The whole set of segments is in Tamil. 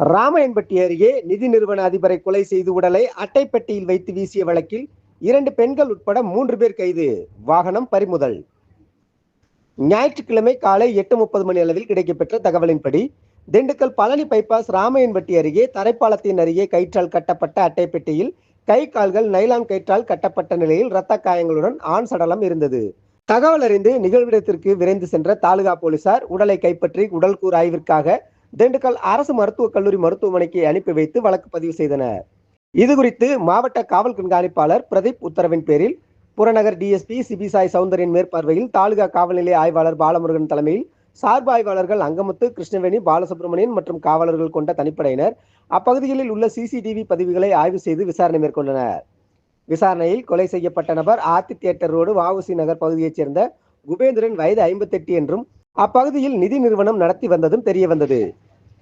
ராமையன்பட்டி அருகே நிதி நிறுவன அதிபரை கொலை செய்து உடலை அட்டைப்பட்டியில் வைத்து வீசிய வழக்கில் இரண்டு பெண்கள் உட்பட மூன்று பேர் கைது. வாகனம் பறிமுதல். ஞாயிற்றுக்கிழமை காலை எட்டு முப்பது மணி அளவில் கிடைக்கப்பெற்ற தகவலின்படி திண்டுக்கல் பழனி பைபாஸ் ராமையன்பட்டி அருகே தரைப்பாலத்தின் அருகே கயிற்றால் கட்டப்பட்ட அட்டைப்பெட்டியில் கை கால்கள் நைலான் கயிற்றால் கட்டப்பட்ட நிலையில் இரத்த காயங்களுடன் ஆண் சடலம் இருந்தது. தகவல் அறிந்து நிகழ்விடத்திற்கு விரைந்து சென்ற தாலுகா போலீசார் உடலை கைப்பற்றி உடல்கூறு ஆய்விற்காக திண்டுக்கல் அரசு மருத்துவக் கல்லூரி மருத்துவமனைக்கு அனுப்பி வைத்து வழக்கு பதிவு செய்தனர். இது குறித்து மாவட்ட காவல் கண்காணிப்பாளர் பிரதீப் உத்தரவின் பேரில் புறநகர் டிஎஸ்பி சிபிசாய் சவுந்தரின் மேற்பார்வையில் தாலுகா காவல்நிலைய ஆய்வாளர் பாலமுருகன் தலைமையில் சார்பு ஆய்வாளர்கள் அங்கமுத்து கிருஷ்ணவேணி பாலசுப்ரமணியன் மற்றும் காவலர்கள் கொண்ட தனிப்படையினர் அப்பகுதிகளில் உள்ள சிசிடிவி பதிவுகளை ஆய்வு செய்து விசாரணை மேற்கொண்டனர். விசாரணையில் கொலை செய்யப்பட்ட நபர் ஆர்த்தி தியேட்டர் ரோடு வாவுசி நகர் பகுதியைச் சேர்ந்த குபேந்திரன் வயது ஐம்பத்தெட்டு என்றும் அப்பகுதியில் நிதி நிறுவனம் நடத்தி வந்ததும் தெரிய வந்தது.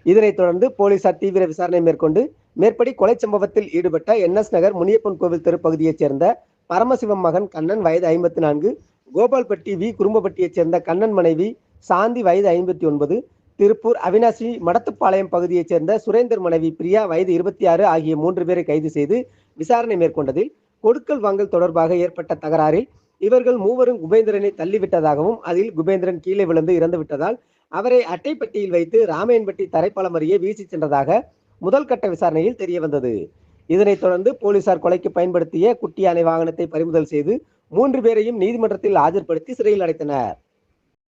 இதனைத் தொடர்ந்து போலீசார் தீவிர விசாரணை மேற்கொண்டு மேற்படி கொலை சம்பவத்தில் ஈடுபட்ட என்எஸ் நகர் முனியப்பன் கோவில் தெருப்பகுதியைச் சேர்ந்த பரமசிவம் மகன் கண்ணன் வயது ஐம்பத்தி நான்கு கோபால்பட்டி வி. குறும்பப்பட்டியைச் சேர்ந்த கண்ணன் மனைவி சாந்தி வயது ஐம்பத்தி ஒன்பது திருப்பூர் அவினாசி மடத்துப்பாளையம் பகுதியைச் சேர்ந்த சுரேந்தர் மனைவி பிரியா வயது இருபத்தி ஆறு ஆகிய மூன்று பேரை கைது செய்து விசாரணை மேற்கொண்டதில் கொடுக்கல் வாங்கல் தொடர்பாக ஏற்பட்ட தகராறில் இவர்கள் மூவரும் குபேந்திரனை தள்ளிவிட்டதாகவும் அதில் குபேந்திரன் கீழே விழுந்து இறந்து விட்டதால் அவரை அட்டைப்பட்டியில் வைத்து ராமையன்பட்டி தரைப்பாலம் அருகே வீசி சென்றதாக முதல் கட்ட விசாரணையில் தெரிய வந்தது இதனைத் தொடர்ந்து போலீசார் கொலைக்கு பயன்படுத்திய குட்டி யானை வாகனத்தை பறிமுதல் செய்து மூன்று பேரையும் நீதிமன்றத்தில் ஆஜர்படுத்தி சிறையில் அடைத்தனர்.